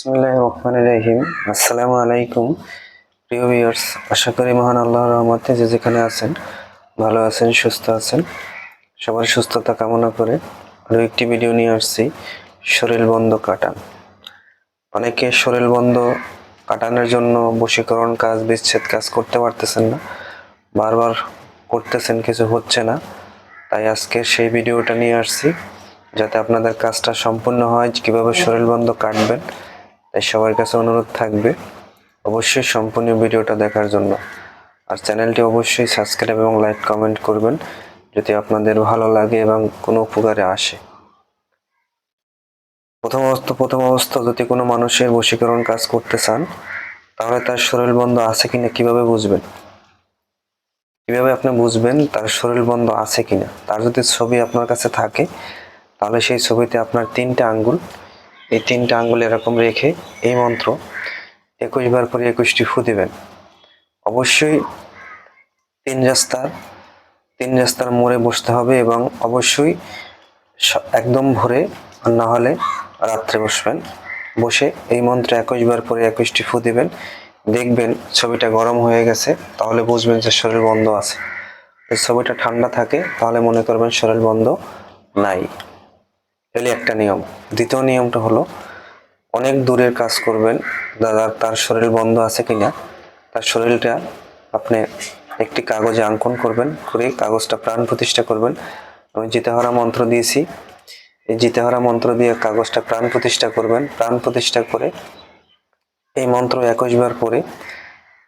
বিসমুল্লাহ রহমান রহিম আসসালামু আলাইকুম প্রিয় ভিউয়ার্স আশা করি মহান আল্লাহ রহমতে যে যেখানে আছেন, ভালো আছেন, সুস্থ আছেন, সবার সুস্থতা কামনা করে আরও একটি ভিডিও নিয়ে আসছি, শরীর বন্ধ কাটান। অনেকে শরীর বন্ধ কাটানোর জন্য বশীকরণ কাজ, বিচ্ছেদ কাজ করতে পারতেছেন না, বারবার করতেছেন, কিছু হচ্ছে না। তাই আজকে সেই ভিডিওটা নিয়ে আসছি, যাতে আপনাদের কাজটা সম্পূর্ণ হয় কীভাবে শরীর বন্ধ কাটবেন। তাই সবার কাছে অনুরোধ থাকবে অবশ্যই সম্পূর্ণ ভিডিওটা দেখার জন্য। আর চ্যানেলটি অবশ্যই সাবস্ক্রাইব এবং লাইক কমেন্ট করবেন যদি আপনাদের ভালো লাগে এবং কোনো উপকারে আসে। প্রথম অবস্থা প্রথম অবস্থা, যদি কোনো মানুষের বশীকরণ কাজ করতে চান, তাহলে তার শরীর বন্ধ আছে কিনা কীভাবে বুঝবেন? কীভাবে আপনি বুঝবেন তার শরীর বন্ধ আছে কিনা? তার যদি ছবি আপনার কাছে থাকে, তাহলে সেই ছবিতে আপনার তিনটা আঙ্গুল এই তিনটা আঙ্গুল এরকম রেখে এই মন্ত্র একুশ বার করে একুশটি ফু দেবেন। অবশ্যই তিন রাস্তার তিন রাস্তার মোড়ে বসতে হবে এবং অবশ্যই একদম ভোরে আর না হলে রাত্রে বসবেন। বসে এই মন্ত্র একুশ বার করে একুশটি ফু দিবেন। দেখবেন ছবিটা গরম হয়ে গেছে, তাহলে বুঝবেন যে শরীর বন্ধ আছে। ছবিটা ঠান্ডা থাকে, তাহলে মনে করবেন শরীর বন্ধ নাই। এলি একটা নিয়ম। দ্বিতীয় নিয়মটা হলো, অনেক দূরের কাজ করবেন, দাদা তার শরীর বন্ধ আছে কিনা, তার শরীরটা আপনি একটি কাগজে অঙ্কন করবেন, করে কাগজটা প্রাণ প্রতিষ্ঠা করবেন। আমি জিতেহরা মন্ত্র দিয়েছি। এই জিতেহরা মন্ত্র দিয়ে কাগজটা প্রাণ প্রতিষ্ঠা করবেন। প্রাণ প্রতিষ্ঠা করে এই মন্ত্র একুশ বার পরে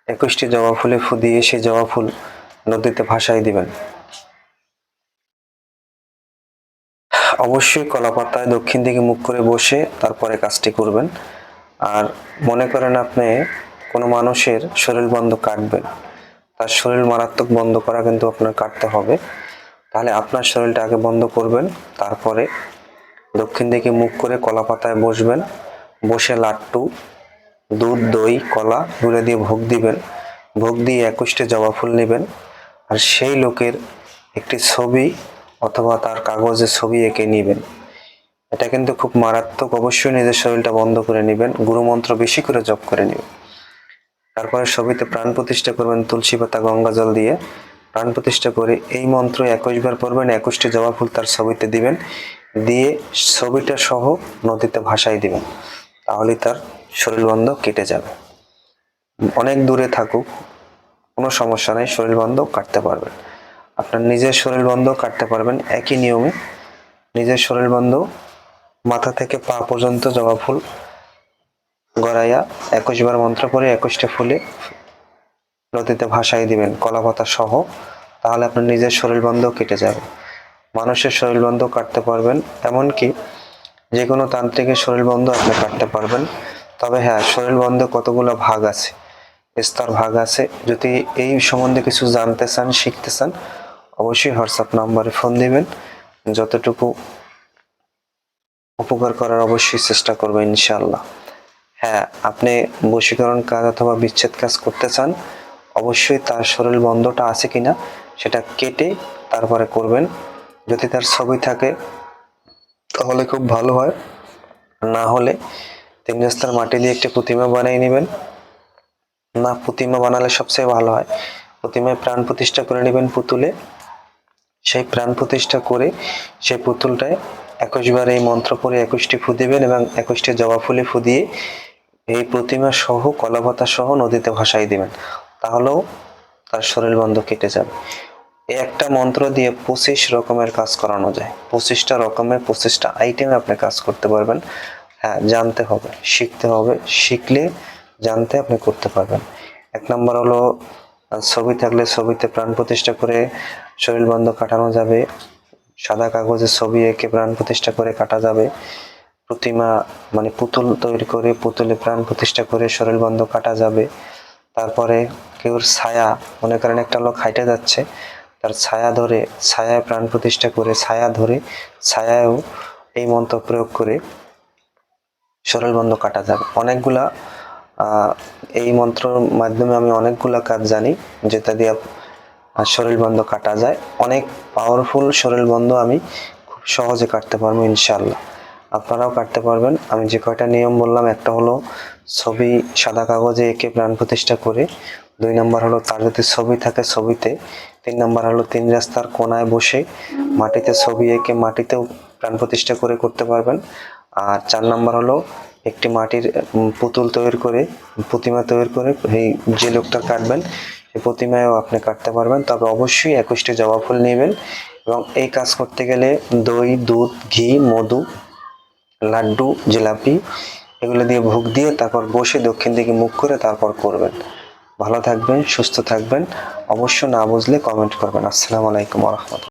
একুশটি জবা ফুলে ফু দিয়ে সেই জবা ফুল নদীতে ভাসাই দিবেন। অবশ্যই কলা পাতায় দক্ষিণ দিকে মুখ করে বসে তারপরে কাজটি করবেন। আর মনে করেন আপনি কোনো মানুষের শরীর বন্ধ কাটবেন তার শরীর মারাত্মক বন্ধ করা কিন্তু আপনার কাটতে হবে। তাহলে আপনার শরীরটা আগে বন্ধ করবেন, তারপরে দক্ষিণ দিকে মুখ করে কলা পাতায় বসবেন। বসে লাট্টু দুধ, দই, কলা গুলে দিয়ে ভোগ দিবেন। ভোগ দিয়ে একুশটি জবা ফুল নেবেন। আর সেই লোকের একটি ছবি অথবা তার কাগজে ছবি এঁকে নেবেন। এটা কিন্তু খুব মারাত্মক। অবশ্যই নিজের শরীরটা বন্ধ করে নেবেন, গুরুমন্ত্র বেশি করে জপ করে নেবেন। তারপরে ছবিতে প্রাণ প্রতিষ্ঠা করবেন তুলসী পাতা, গঙ্গা জল দিয়ে। প্রাণ প্রতিষ্ঠা করে এই মন্ত্র একুশ বার পড়বেন, একুশটি জবা ফুল তার ছবিতে দিবেন। দিয়ে ছবিটা সহ নদীতে ভাসাই দিবেন। তাহলে তার শরীর বন্ধ কেটে যাবে। অনেক দূরে থাকুক, কোনো সমস্যা নেই, শরীর বন্ধ কাটতে পারবেন। আপনার নিজের শরীর বন্ধ কাটতে পারবেন, একই নিয়মে। নিজের শরীর বন্ধ, মাথা থেকে পা পর্যন্ত জবা ফুল, গড়াইয়া একুশ বার মন্ত্র করে একুশটা ফুলে নদীতে ভাসাই দিবেন, কলা পাতা সহ, তাহলে আপনার নিজের শরীর বন্ধ কেটে যাবে। মানুষের শরীর বন্ধ কাটতে পারবেন, এমনকি যে কোনো তান্ত্রিকের শরীর বন্ধ আপনি কাটতে পারবেন। তবে হ্যাঁ শরীর বন্ধ কতগুলো ভাগ আছে? স্তর ভাগ আছে। যদি এই সম্বন্ধে কিছু জানতে চান, শিখতে চান অবশ্যই হোয়াটসঅ্যাপ নাম্বারে ফোন দিবেন। যতটুকু উপকার করার অবশ্যই চেষ্টা করব ইনশাল্লাহ হ্যাঁ আপনি বশীকরণ কাজ অথবা বিচ্ছেদ কাজ করতে চান, অবশ্যই তার শরীর বন্ধটা আছে কিনা সেটা কেটে তারপরে করবেন। যদি তার ছবি থাকে, তাহলে খুব ভালো হয়। না হলে তিন রাস্তার মাটি দিয়ে একটি প্রতিমা বানিয়ে নেবেন। না, প্রতিমা বানালে সবচেয়ে ভালো হয়। প্রতিমায় প্রাণ প্রতিষ্ঠা করে নেবেন পুতুলে। সেই প্রাণ প্রতিষ্ঠা করে সেই পুতুলটায় একুশবার এই মন্ত্র পরে একুশটি ফু দিবেন এবং একুশটি জবা ফুলে ফু দিয়ে এই প্রতিমা সহ, কলাপাতা সহ নদীতে ভাসাই দিবেন। তাহলেও তার শরীর বন্ধ কেটে যাবে। একটা মন্ত্র দিয়ে পঁচিশ রকমের কাজ করানো যায়। পঁচিশটা রকমের পঁচিশটা আইটেমে আপনি কাজ করতে পারবেন। হ্যাঁ জানতে হবে, শিখতে হবে, শিখলে জানতে আপনি করতে পারবেন। এক নম্বর হলো আহ, ছবি থাকলে ছবিতে প্রাণ প্রতিষ্ঠা করে শরীর বন্ধ কাটানো যাবে। সাদা কাগজে ছবি এঁকে প্রাণ প্রতিষ্ঠা করে কাটা যাবে। প্রতিমা মানে পুতুল তৈরি করে পুতুলে প্রাণ প্রতিষ্ঠা করে শরীর বন্ধ কাটা যাবে। তারপরে কেউর ছায়া মনে করেন একটা লোক হাইটে যাচ্ছে তার ছায়া ধরে ছায়ায় প্রাণ প্রতিষ্ঠা করে ছায়া ধরে ছায়ায়ও এই মন্ত্র প্রয়োগ করে শরীর বন্ধ কাটা যাবে। অনেকগুলা এই মন্ত্রের মাধ্যমে আমি অনেকগুলো কাজ জানি, যেটা দিয়ে শরীর বন্ধ কাটা যায়। অনেক পাওয়ারফুল শরীর বন্ধ আমি খুব সহজে কাটতে পারব ইনশাল্লাহ আপনারাও কাটতে পারবেন। আমি যে কয়টা নিয়ম বললাম, একটা হলো ছবি, সাদা কাগজে এঁকে প্রাণ প্রতিষ্ঠা করে। দুই নম্বর হলো, তার যদি ছবি থাকে ছবিতে। তিন নম্বর হলো, তিন রাস্তার কোনায় বসে মাটিতে ছবি এঁকে মাটিতেও প্রাণ প্রতিষ্ঠা করে করতে পারবেন। আর চার নাম্বার হলো একটি মাটির পুতুল তৈরি করে, প্রতিমা তৈরি করে এই যে লোকটা কাটবেন, সেই প্রতিমায়ও আপনি কাটতে পারবেন। তবে অবশ্যই একুশটি জবা ফুল নেবেন এবং এই কাজ করতে গেলে দই, দুধ, ঘি, মধু, লাড্ডু, জিলাপি এগুলো দিয়ে ভোগ দিয়ে তারপর বসে দক্ষিণ দিকে মুখ করে তারপর করবেন। ভালো থাকবেন, সুস্থ থাকবেন। অবশ্য না বুঝলে কমেন্ট করবেন। আসসালামু আলাইকুম রহমতুল্লাহ।